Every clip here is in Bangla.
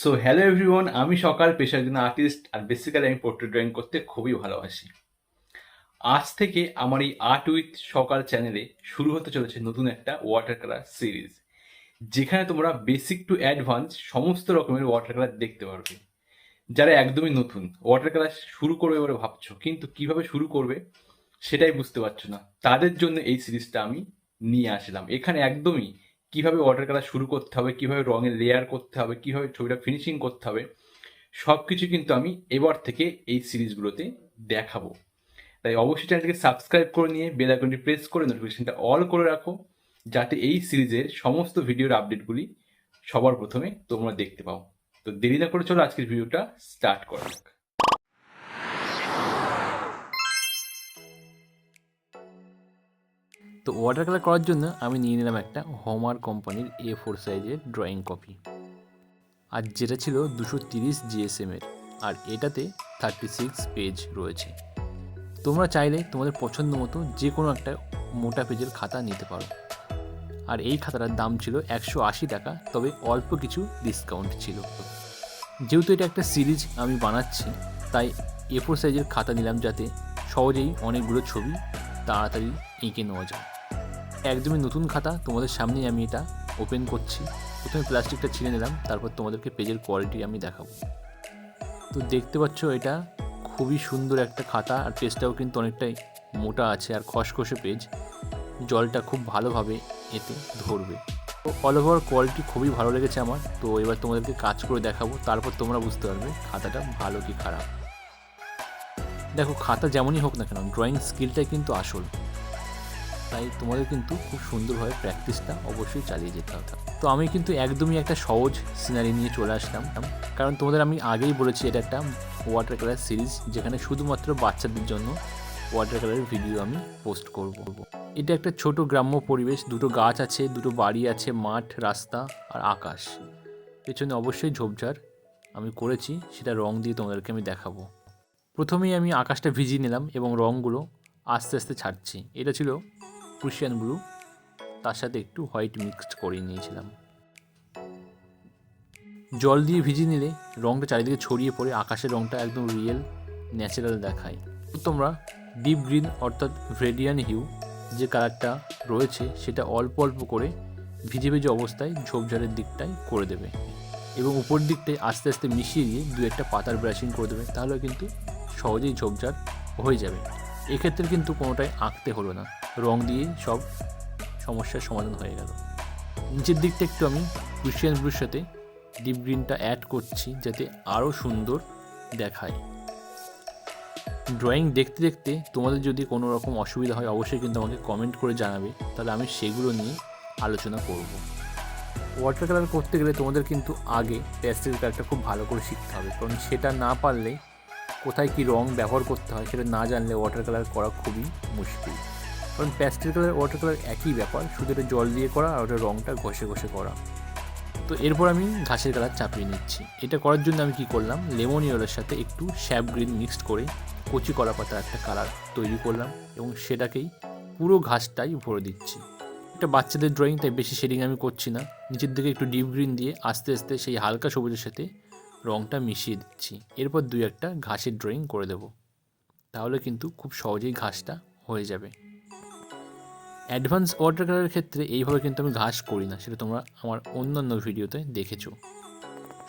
সো হ্যালো এভরিওয়ান আমি সকাল, পেশার জন্য আর্টিস্ট আর বেসিক্যালি আমি পোর্ট্রেট ড্রয়িং করতে খুবই ভালোবাসি। আজ থেকে আমার এই আর্ট উইথ সকাল চ্যানেলে শুরু হতে চলেছে নতুন একটা ওয়াটার কালার সিরিজ যেখানে তোমরা বেসিক টু অ্যাডভান্স সমস্ত রকমের ওয়াটার কালার দেখতে পারবে। যারা একদমই নতুন ওয়াটার কালার শুরু করবে বলে ভাবছ, কিন্তু কীভাবে শুরু করবে সেটাই বুঝতে পারছ না। তাদের জন্য এই সিরিজটা আমি নিয়ে আসলাম। এখানে একদমই কীভাবে ওয়াটার কালার শুরু করতে হবে, কীভাবে রঙের লেয়ার করতে হবে, কীভাবে ছবিটা ফিনিশিং করতে হবে সব কিছু কিন্তু আমি এবার থেকে এই সিরিজগুলোতে দেখাবো। তাই অবশ্যই চ্যানেলটিকে সাবস্ক্রাইব করে নিয়ে বেল আইকনটি প্রেস করে নোটিফিকেশনটা অল করে রাখো, যাতে এই সিরিজের সমস্ত ভিডিওর আপডেটগুলি সবার প্রথমে তোমরা দেখতে পাও। তো দেরি না করে চলো আজকের ভিডিওটা স্টার্ট করা যাক। তো ওয়াটার কালার করার জন্য আমি নিয়ে নিলাম একটা হোমার কোম্পানির এ ফোর সাইজের ড্রয়িং কপি আর যেটা ছিল দুশো তিরিশ জিএসএমের আর এটাতে থার্টি সিক্স পেজ রয়েছে। তোমরা চাইলে তোমাদের পছন্দ মতো যে কোনো একটা মোটা পেজের খাতা নিতে পারো। আর এই খাতাটার দাম ছিল একশো আশি টাকা, তবে অল্প কিছু ডিসকাউন্ট ছিল। যেহেতু এটা একটা সিরিজ আমি বানাচ্ছি, তাই এ ফোর সাইজের খাতা নিলাম যাতে সহজেই অনেকগুলো ছবি তাড়াতাড়ি এঁকে নেওয়া যায়। একদমই নতুন খাতা, তোমাদের সামনেই আমি এটা ওপেন করছি। প্রথমে প্লাস্টিকটা ছিঁড়ে নিলাম, তারপর তোমাদেরকে পেজের কোয়ালিটি আমি দেখাবো। তো দেখতে পাচ্ছ এটা খুবই সুন্দর একটা খাতা, আর পেজটাও কিন্তু অনেকটাই মোটা আছে আর খসখসে পেজ জলটা খুব ভালোভাবে এতে ধরবে। তো অল ওভার কোয়ালিটি খুবই ভালো লেগেছে আমার। তো এবার তোমাদেরকে কাজ করে দেখাবো, তারপর তোমরা বুঝতে পারবে খাতাটা ভালো কি খারাপ। দেখো, খাতা যেমনই হোক না কেন ড্রয়িং স্কিলটাই কিন্তু আসল। তাই তোমাদের কিন্তু খুব সুন্দরভাবে প্র্যাকটিসটা অবশ্যই চালিয়ে যেতে হবে। তো আমি কিন্তু একদমই একটা সহজ সিনারি নিয়ে চলে আসলাম। কারণ তোমাদের আমি আগেই বলেছি, এটা একটা ওয়াটার কালার সিরিজ যেখানে শুধুমাত্র বাচ্চাদের জন্য ওয়াটার কালারের ভিডিও আমি পোস্ট করব। এটা একটা ছোট গ্রাম্য পরিবেশ, দুটো গাছ আছে, দুটো বাড়ি আছে, মাঠ, রাস্তা আর আকাশ। পেছনে অবশ্যই ঝোপঝাড় আমি করেছি, সেটা রং দিয়ে তোমাদেরকে আমি দেখাবো। প্রথমেই আমি আকাশটা ভিজিয়ে নিলাম এবং রঙগুলো আস্তে আস্তে ছাড়ছি। এটা ছিল ক্রুশিয়ান ব্লু তার সাথে একটু হোয়াইট মিক্সড করে নিয়েছিলাম। জল দিয়ে ভিজিয়ে নিলে রঙটা চারিদিকে ছড়িয়ে পড়ে, আকাশের রঙটা একদম রিয়েল ন্যাচারাল দেখায়। তোমরা ডিপ গ্রিন অর্থাৎ ভ্রেডিয়ান হিউ যে কালারটা রয়েছে, সেটা অল্প অল্প করে ভিজে ভিজে অবস্থায় ঝোপঝাড়ের দিকটায় করে দেবে। এবং উপর দিকটায় আস্তে আস্তে মিশিয়ে দিয়ে দু একটা পাতার ব্রাশিং করে দেবে, তাহলে কিন্তু সহজেই ঝোপঝাড় হয়ে যাবে। এক্ষেত্রে কিন্তু কোনোটাই আঁকতে হলো না। রং দিয়ে সব সমস্যার সমাধান হয়ে গেল। নিচের দিকটা একটু আমি ক্রিশ্চিয়ান ব্লুর সাথে ডিপ গ্রিনটা অ্যাড করছি যাতে আরও সুন্দর দেখায়। ড্রয়িং দেখতে দেখতে তোমাদের যদি কোনো রকম অসুবিধা হয়, অবশ্যই কিন্তু আমাকে কমেন্ট করে জানাবে। তাহলে আমি সেগুলো নিয়ে আলোচনা করব। ওয়াটার কালার করতে গেলে তোমাদের কিন্তু আগে প্যাস্টেল কালারটা খুব ভালো করে শিখতে হবে। কারণ সেটা না পারলে কোথায় কী রং ব্যবহার করতে হয় সেটা না জানলে ওয়াটার কালার করা খুবই মুশকিল। কারণ প্যাস্টেল কালার ওয়াটার কালার একই ব্যাপার, শুধু এটা জল দিয়ে করা আর ওটা রঙটা ঘষে ঘষে করা। তো এরপর আমি ঘাসের কালার চাপিয়ে নিচ্ছি। এটা করার জন্য আমি কি করলাম লেমন ইয়েলোর সাথে একটু শ্যাপ গ্রিন মিক্সড করে কচি কলা পাতার একটা কালার তৈরি করলাম এবং সেটাকেই পুরো ঘাসটাই ভরে দিচ্ছি। একটা বাচ্চাদের ড্রয়িং তাই বেশি শেডিং আমি করছি না। নিচের দিকে একটু ডিপ গ্রিন দিয়ে আস্তে আস্তে সেই হালকা সবুজের সাথে রংটা মিশিয়ে দিচ্ছি। এরপর দুই একটা ঘাসের ড্রয়িং করে দেব। তাহলে কিন্তু খুব সহজেই ঘাসটা হয়ে যাবে। অ্যাডভান্স ওয়াটার কালারের ক্ষেত্রে এইভাবে কিন্তু আমি ঘাস করি না, সেটা তোমরা আমার অন্যান্য ভিডিওতে দেখেছ।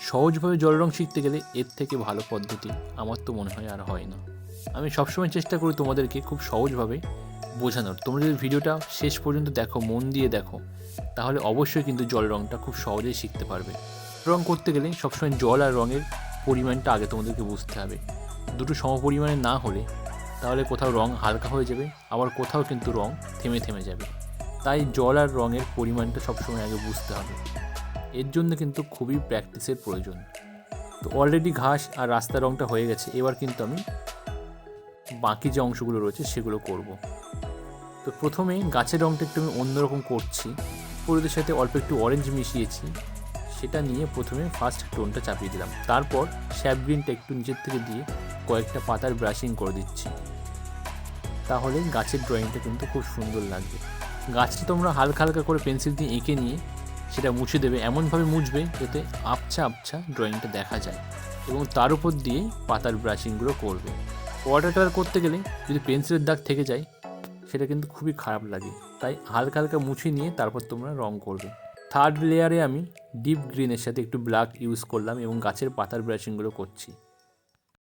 সহজভাবে জল রং শিখতে গেলে এর থেকে ভালো পদ্ধতি আমার তো মনে হয় আর হয় না। আমি সবসময় চেষ্টা করি তোমাদেরকে খুব সহজভাবে বোঝানোর। তোমরা যদি ভিডিওটা শেষ পর্যন্ত দেখো, মন দিয়ে দেখো, তাহলে অবশ্যই কিন্তু জল রংটা খুব সহজেই শিখতে পারবে। রং করতে গেলে সবসময় জল আর রঙের পরিমাণটা আগে তোমাদেরকে বুঝতে হবে। দুটো সমপরিমাণে না হলে তাহলে কোথাও রং হালকা হয়ে যাবে, আবার কোথাও কিন্তু রং থেমে থেমে যাবে। তাই জল আর রঙের পরিমাণটা সবসময় আগে বুঝতে হবে। এর জন্য কিন্তু খুবই প্র্যাকটিসের প্রয়োজন। তো অলরেডি ঘাস আর রাস্তার রঙটা হয়ে গেছে, এবার কিন্তু আমি বাকি যে অংশগুলো রয়েছে সেগুলো করব। তো প্রথমে গাছের রঙটা একটু আমি অন্যরকম করছি হলুদের সাথে অল্প একটু অরেঞ্জ মিশিয়েছি, সেটা নিয়ে প্রথমে ফার্স্ট টোনটা চাপিয়ে দিলাম। তারপর শ্যাপ গ্রিনটা একটু নিচের থেকে দিয়ে কয়েকটা পাতার ব্রাশিং করে দিচ্ছি। তাহলে গাছের ড্রয়িংটা কিন্তু খুব সুন্দর লাগবে। গাছটি তোমরা হালকা হালকা করে পেন্সিল দিয়ে এঁকে নিয়ে সেটা মুছে দেবে। এমনভাবে মুছবে যাতে আবছা আবছা ড্রয়িংটা দেখা যায় এবং তার উপর দিয়ে পাতার ব্রাশিংগুলো করবে। ওয়াটার কালার করতে গেলে যদি পেন্সিলের দাগ থেকে যায়, সেটা কিন্তু খুবই খারাপ লাগে। তাই হালকা হালকা মুছে নিয়ে তারপর তোমরা রং করবে। থার্ড লেয়ারে আমি ডিপ গ্রিনের সাথে একটু ব্ল্যাক ইউজ করলাম এবং গাছের পাতার ব্রাশিংগুলো করছি।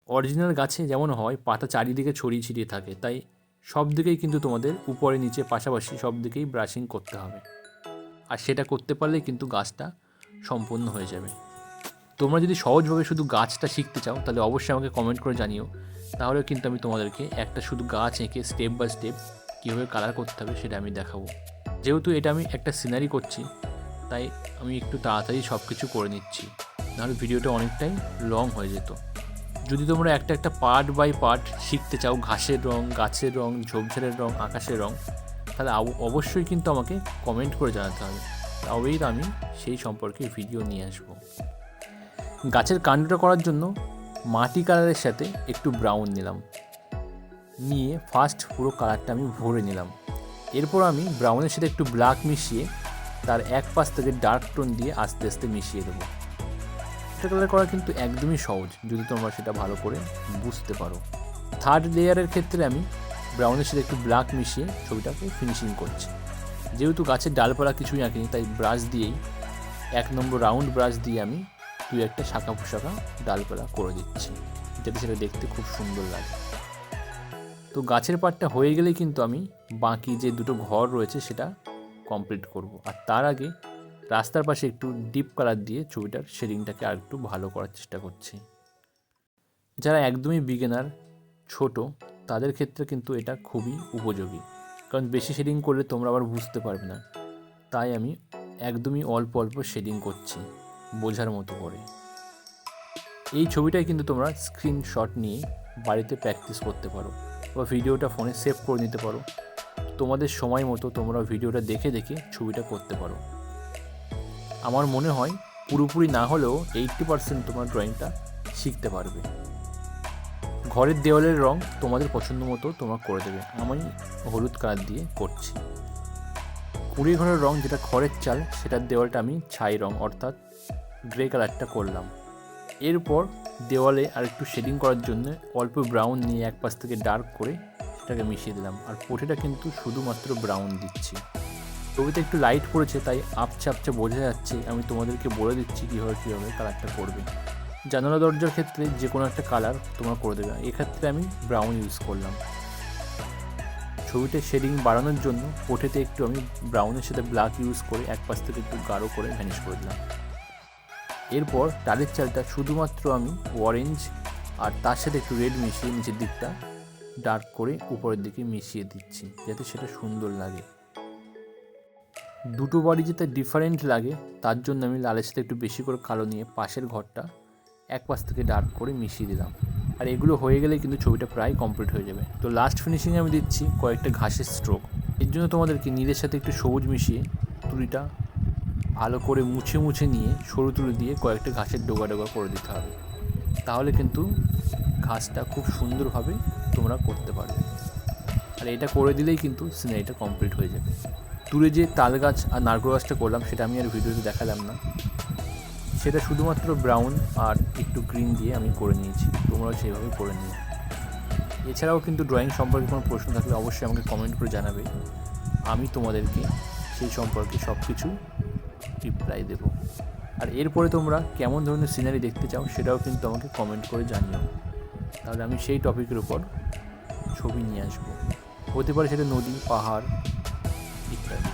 অরিজিনাল গাছে যেমন হয়, পাতা চারিদিকে ছড়িয়ে ছিটিয়ে থাকে। তাই সব দিকেই কিন্তু তোমাদের উপরে, নিচে, পাশাপাশি সব দিকেই ব্রাশিং করতে হবে। আর সেটা করতে পারলেই কিন্তু গাছটা সম্পূর্ণ হয়ে যাবে। তোমরা যদি সহজভাবে শুধু গাছটা শিখতে চাও, তাহলে অবশ্যই আমাকে কমেন্ট করে জানিও। তাহলে কিন্তু আমি তোমাদেরকে একটা শুধু গাছ এঁকে স্টেপ বাই স্টেপ কীভাবে কালার করতে হবে সেটা আমি দেখাবো। যেহেতু এটা আমি একটা সিনারি করছি, তাই আমি একটু তাড়াতাড়ি সব কিছু করে নিচ্ছি। নাহলে ভিডিওটা অনেকটাই লং হয়ে যেত। যদি তোমরা একটা একটা পার্ট বাই পার্ট শিখতে চাও, ঘাসের রং, গাছের রং, ঝোপঝাড়ের রং, আকাশের রং, তাহলে অবশ্যই কিন্তু আমাকে কমেন্ট করে জানাতে হবে। তবেই আমি সেই সম্পর্কে ভিডিও নিয়ে আসব। গাছের কাণ্ডটা করার জন্য মাটি কালারের সাথে একটু ব্রাউন নিলাম। নিয়ে ফার্স্ট পুরো কালারটা আমি ভরে নিলাম। এরপর আমি ব্রাউনের সাথে একটু ব্ল্যাক মিশিয়ে তার এক পাশ থেকে ডার্ক টোন দিয়ে আস্তে আস্তে মিশিয়ে দেবো। কালার করা কিন্তু একদমই সহজ, যদি তোমরা সেটা ভালো করে বুঝতে পারো। থার্ড লেয়ারের ক্ষেত্রে আমি ব্রাউনের সাথে একটু ব্ল্যাক মিশিয়ে ছবিটাকে ফিনিশিং করছি। যেহেতু গাছের ডালপালা কিছুই আঁকিনি, তাই ব্রাশ দিয়েই, এক নম্বর রাউন্ড ব্রাশ দিয়ে আমি দুই একটা শাখা পোশাকা ডালপালা করে দিচ্ছি, যাতে সেটা দেখতে খুব সুন্দর লাগে। তো গাছের পাটটা হয়ে গেলেই কিন্তু আমি বাকি যে দুটো ঘর রয়েছে, সেটা কমপ্লিট করব। আর তার আগে রাস্তার পাশে একটু ডিপ কালার দিয়ে ছবিটার শেডিংটাকে আর একটু ভালো করার চেষ্টা করছি। যারা একদমই বিগিনার ছোট, তাদের ক্ষেত্রে কিন্তু এটা খুবই উপযোগী। কারণ বেশি শেডিং করলে তোমরা আবার বুঝতে পারবে না। তাই আমি একদমই অল্প অল্প শেডিং করছি, বোঝার মতো করে। এই ছবিটাই কিন্তু তোমরা স্ক্রিনশট নিয়ে বাড়িতে প্র্যাকটিস করতে পারো বা ভিডিওটা ফোনে সেভ করে নিতে পারো। তোমাদের সময় মতো তোমরা ভিডিওটা দেখে দেখে ছবিটা করতে পারো। আমার মনে হয় পুরোপুরি না হলেও এইট্টি পার্সেন্ট তোমার ড্রয়িংটা শিখতে পারবে। ঘরের দেওয়ালের রং তোমাদের পছন্দ মতো তোমরা করে দেবে। আমি হলুদ কালার দিয়ে করছি। কুড়ি ঘরের রং যেটা খড়ের চাল, সেটার দেওয়ালটা আমি ছাই রং, অর্থাৎ গ্রে কালারটা করলাম। এরপর দেওয়ালে আর একটু শেডিং করার জন্য অল্প ব্রাউন নিয়ে এক পাশ থেকে ডার্ক করে সেটাকে মিশিয়ে দিলাম। আর পোটেটা কিন্তু শুধুমাত্র ব্রাউন দিচ্ছি। ছবিতে একটু লাইট পড়েছে, তাই আপচা আপচা বোঝা যাচ্ছে। আমি তোমাদেরকে বলে দিচ্ছি কীভাবে কীভাবে কালারটা করবে। জানালা দরজার ক্ষেত্রে যে কোনো একটা কালার তোমরা করে দেবে। এক্ষেত্রে আমি ব্রাউন ইউজ করলাম। ছবিতে শেডিং বাড়ানোর জন্য পোটেতে একটু আমি ব্রাউনের সাথে ব্ল্যাক ইউজ করে এক পাশ থেকে একটু গাঢ় করে ভ্যানিশ করে দিলাম। এরপর ডালের চালটা শুধুমাত্র আমি অরেঞ্জ আর তার সাথে একটু রেড মিশিয়ে নিচের দিকটা ডার্ক করে উপরের দিকে মিশিয়ে দিচ্ছি, যাতে সেটা সুন্দর লাগে। দুটো বাড়ি যাতে ডিফারেন্ট লাগে, তার জন্য আমি লালের সাথে একটু বেশি করে কালো নিয়ে পাশের ঘরটা এক পাশ থেকে ডার্ক করে মিশিয়ে দিলাম। আর এগুলো হয়ে গেলে কিন্তু ছবিটা প্রায় কমপ্লিট হয়ে যাবে। তো লাস্ট ফিনিশিংয়ে আমি দিচ্ছি কয়েকটা ঘাসের স্ট্রোক এর জন্য তোমাদেরকে নীলের সাথে একটু সবুজ মিশিয়ে তুলিটা ভালো করে মুছে মুছে নিয়ে সরু তুলি দিয়ে কয়েকটা ঘাসের ডোগা ডোগা করে দিতে হবে। তাহলে কিন্তু ঘাসটা খুব সুন্দরভাবে তোমরা করতে পারবে। আর এটা করে দিলেই কিন্তু সিনারিটা কমপ্লিট হয়ে যাবে। দূরে যে তাল গাছ আর নারকেল গাছটা করলাম, সেটা আমি আর ভিডিওতে দেখালাম না। সেটা শুধুমাত্র ব্রাউন আর একটু গ্রিন দিয়ে আমি করে নিয়েছি। তোমরাও সেইভাবে করে নিও। এছাড়াও কিন্তু ড্রয়িং সম্পর্কে কোনো প্রশ্ন থাকলে অবশ্যই আমাকে কমেন্ট করে জানাবে। আমি তোমাদেরকে সেই সম্পর্কে সব কিছু রিপ্লাই দেবো। আর এরপরে তোমরা কেমন ধরনের সিনারি দেখতে চাও, সেটাও কিন্তু আমাকে কমেন্ট করে জানিও। তাহলে আমি সেই টপিকের উপর ছবি নিয়ে আসব। হতে পারে সেটা নদী, পাহাড় ইত্যাদি।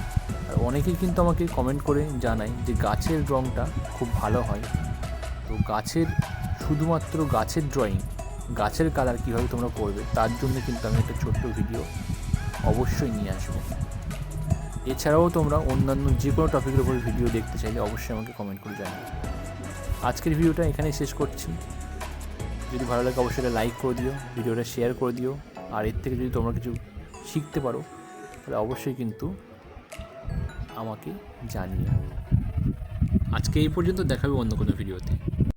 আর অনেকেই কিন্তু আমাকে কমেন্ট করে জানায় যে গাছের রঙটা খুব ভালো হয়। তো গাছের, শুধুমাত্র গাছের ড্রয়িং গাছের কালার কীভাবে তোমরা করবে, তার জন্য কিন্তু আমি একটা ছোট্ট ভিডিও অবশ্যই নিয়ে আসব। এছাড়াও তোমরা অন্যান্য যে কোনো টপিকের উপর ভিডিও দেখতে চাইলে অবশ্যই আমাকে কমেন্ট করে জানিও। আজকের ভিডিওটা এখানেই শেষ করছি। যদি ভালো লাগে অবশ্যই লাইক করে দিও ভিডিওটা শেয়ার করে দিও। আর এর থেকে যদি তোমরা কিছু শিখতে পারো তাহলে অবশ্যই কিন্তু আমাকে জানিও। আজকে এই পর্যন্ত দেখাবে অন্য কোনো ভিডিওতে।